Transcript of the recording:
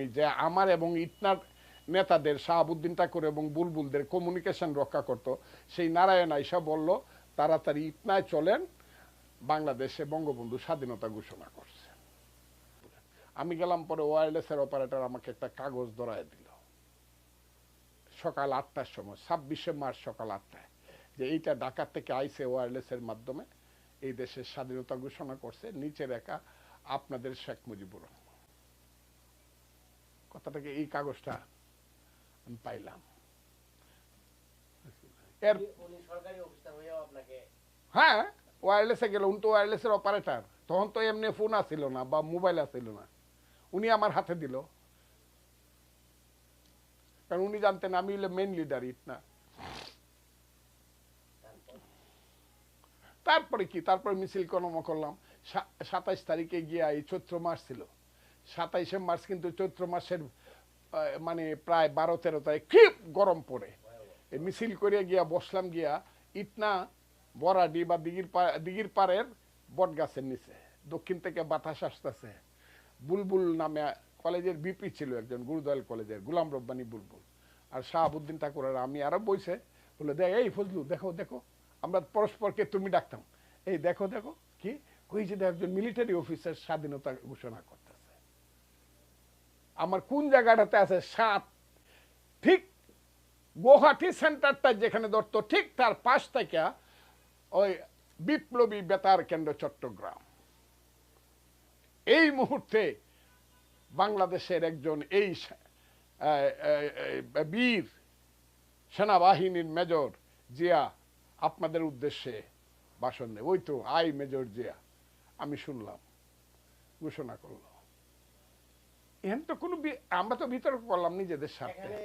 কর্মী যে আমার এবং ইটনার নেতাদের, শাহাবুদ্দিন ঠাকুর এবং বুলবুলদের কমিউনিকেশন রক্ষা করত। সেই নারায়ণ আইসা বলল, তাড়াতাড়ি ইটনায় চলেন, বাংলাদেশে বঙ্গবন্ধু স্বাধীনতা ঘোষণা করছে। আমি গেলাম পরে ওয়্যারলেসের অপারেটর আমাকে একটা কাগজ ধরায় দিল। সকাল আটটার সময়, ছাব্বিশে মার্চ সকাল আটটায়, যে এইটা ঢাকা থেকে আইসে ওয়ারলেসের মাধ্যমে এই দেশের স্বাধীনতা ঘোষণা করছে। নিচে রেখা আপনাদের শেখ মুজিবুর রহমান। কথাটাকে এই কাগজটা? আমি পাইলাম। এর হ্যাঁ ওয়্যারলেসে গেল উনি তো ওয়্যারলেসের অপারেটর তখন তো এমনি ফোন আসছিল না বা মোবাইল আসছিল না। উনি আমার হাতে দিল। কারণ উনি জানতেন আমি মেন লিডার ইট না। তারপরে? কি? তারপরে মিছিল কর্ম করলাম। সাতাইশ তারিখে গিয়া এই চৈত্র মাস ছিল। সাতাইশে মার্চ কিন্তু চৈত্র মাসের মানে প্রায় বারো তেরো তারিখ খুব গরম পড়ে। মিছিল করে গিয়া বসলাম গিয়া, ইটনা, বরাডি বা দিঘির দিঘির পাড়ের বট গাছের নিচে। দক্ষিণ থেকে বাতাস আসতেছে। বুলবুল নামে কলেজের বিপি ছিল একজন, গুরুদয়াল কলেজের, গুলাম রব্বানি বুলবুল। আর শাহাবুদ্দিন ঠাকুর আর আমি আরও বইছে, বলে, দেখ, এই ফজলু, দেখো দেখো, আমরা পরস্পরকে তুমি ডাকতাম। এই দেখো দেখো, কি? কই যে একজন মিলিটারি অফিসার স্বাধীনতা ঘোষণা করতেছে আমার কোন জায়গাটাতে আছে সাত? ঠিক গুয়াহাটি সেন্টারটা যেখানে ধরতো, ঠিক তার পাশ থেকে ওই বিপ্লবী বেতার কেন্দ্র চট্টগ্রাম। এই মুহূর্তে বাংলাদেশের একজন এই বীর সেনাবাহিনীর মেজর জিয়া আপনাদের উদ্দেশ্যে ভাষণ নেই ওই তো আই মেজর জিয়া, আমি শুনলাম, ঘোষণা করল এখানে তো কোনো আমরা তো বিতর্ক করলাম নিজেদের এখানে